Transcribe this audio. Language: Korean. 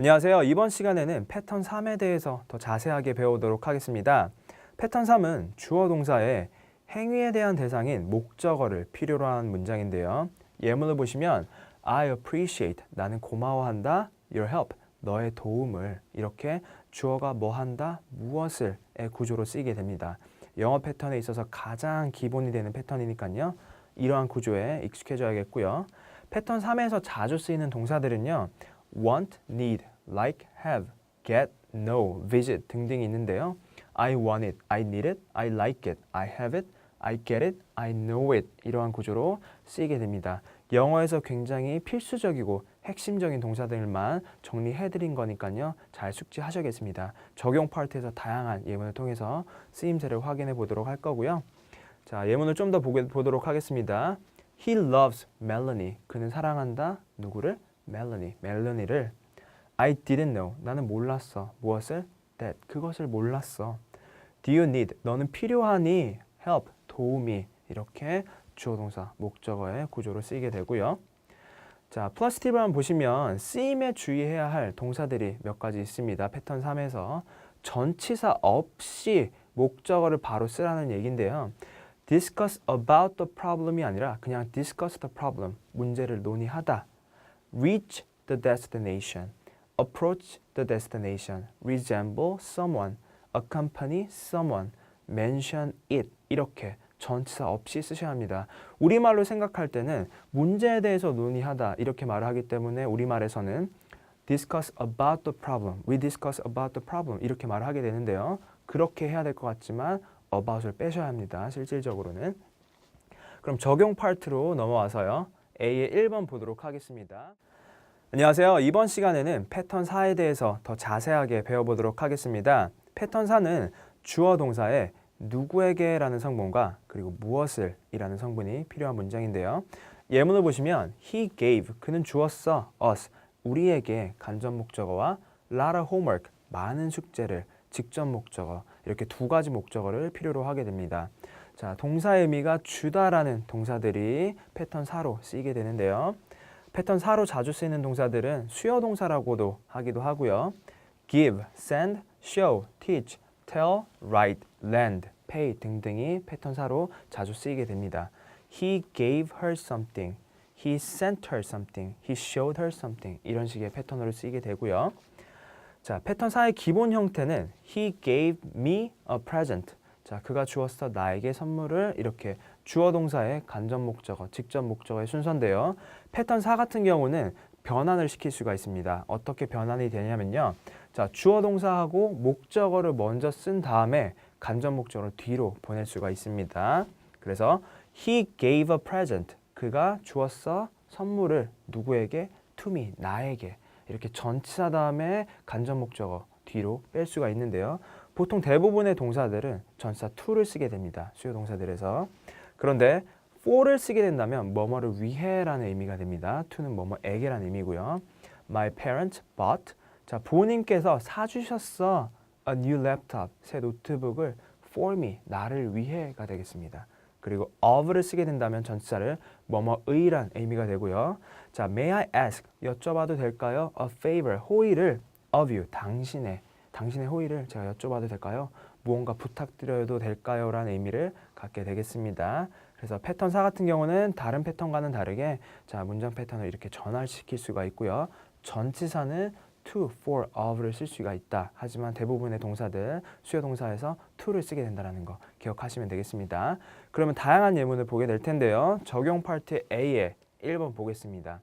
안녕하세요. 이번 시간에는 패턴 3에 대해서 더 자세하게 배우도록 하겠습니다. 패턴 3은 주어 동사의 행위에 대한 대상인 목적어를 필요로 하는 문장인데요. 예문을 보시면 I appreciate 나는 고마워한다 your help 너의 도움을 이렇게 주어가 뭐 한다 무엇을의 구조로 쓰이게 됩니다. 영어 패턴에 있어서 가장 기본이 되는 패턴이니까요. 이러한 구조에 익숙해져야겠고요. 패턴 3에서 자주 쓰이는 동사들은요. want, need, like, have, get, know, visit 등등이 있는데요. I want it, I need it, I like it, I have it, I get it, I know it 이러한 구조로 쓰이게 됩니다. 영어에서 굉장히 필수적이고 핵심적인 동사들만 정리해드린 거니까요. 잘 숙지하셔야겠습니다. 적용 파트에서 다양한 예문을 통해서 쓰임새를 확인해 보도록 할 거고요. 자, 예문을 좀 더 보도록 하겠습니다. He loves Melanie. 그는 사랑한다. 누구를? Melanie. 멜로니를. I didn't know. 나는 몰랐어. 무엇을? That. 그것을 몰랐어. Do you need? 너는 필요하니? Help. 도움이. 이렇게 주어 동사 목적어의 구조로 쓰이게 되고요. 자, 플러스 팁을 한번 보시면 쓰임에 주의해야 할 동사들이 몇 가지 있습니다. 패턴 3에서 전치사 없이 목적어를 바로 쓰라는 얘기인데요. discuss about the problem이 아니라 그냥 discuss the problem, 문제를 논의하다. reach the destination, approach the destination, resemble someone, accompany someone, mention it 이렇게 전치사 없이 쓰셔야 합니다. 우리말로 생각할 때는 문제에 대해서 논의하다 이렇게 말을 하기 때문에 우리말에서는 discuss about the problem, we discuss about the problem 이렇게 말을 하게 되는데요. 그렇게 해야 될 것 같지만 about을 빼셔야 합니다. 실질적으로는. 그럼 적용 파트로 넘어와서요. A의 1번 보도록 하겠습니다. 안녕하세요. 이번 시간에는 패턴 4에 대해서 더 자세하게 배워보도록 하겠습니다. 패턴 4는 주어 동사에 누구에게라는 성분과 그리고 무엇을 이라는 성분이 필요한 문장인데요. 예문을 보시면 he gave 그는 주었어 us 우리에게 간접 목적어와 lot of homework 많은 숙제를 직접 목적어 이렇게 두 가지 목적어를 필요로 하게 됩니다. 자, 동사의 의미가 주다라는 동사들이 패턴 4로 쓰이게 되는데요. 패턴 4로 자주 쓰이는 동사들은 수요 동사라고도 하기도 하고요. give, send, show, teach, tell, write, lend, pay 등등이 패턴 4로 자주 쓰이게 됩니다. He gave her something. He sent her something. He showed her something. 이런 식의 패턴으로 쓰이게 되고요. 자, 패턴 4의 기본 형태는 He gave me a present. 자, 그가 주었어 나에게 선물을 이렇게 주어 동사의 간접 목적어, 직접 목적어의 순서인데요. 패턴 4 같은 경우는 변환을 시킬 수가 있습니다. 어떻게 변환이 되냐면요. 자, 주어 동사하고 목적어를 먼저 쓴 다음에 간접 목적어를 뒤로 보낼 수가 있습니다. 그래서 he gave a present. 그가 주었어 선물을 누구에게? to me, 나에게. 이렇게 전치사 다음에 간접 목적어 뒤로 뺄 수가 있는데요. 보통 대부분의 동사들은 전치사 to를 쓰게 됩니다. 수요 동사들에서. 그런데 for를 쓰게 된다면 뭐뭐를 위해라는 의미가 됩니다. to는 뭐뭐에게라는 의미고요. My parents bought 자, 부모님께서 사주셨어 a new laptop 새 노트북을 for me 나를 위해가 되겠습니다. 그리고 of를 쓰게 된다면 전치사를 뭐뭐의란 의미가 되고요. 자, may I ask 여쭤봐도 될까요? a favor 호의를 of you 당신의 당신의 호의를 제가 여쭤봐도 될까요? 무언가 부탁드려도 될까요? 라는 의미를 갖게 되겠습니다. 그래서 패턴 4 같은 경우는 다른 패턴과는 다르게 자, 문장 패턴을 이렇게 전환시킬 수가 있고요. 전치사는 to, for, of를 쓸 수가 있다. 하지만 대부분의 동사들 수요 동사에서 to를 쓰게 된다는 거 기억하시면 되겠습니다. 그러면 다양한 예문을 보게 될 텐데요. 적용 파트 A의 1번 보겠습니다.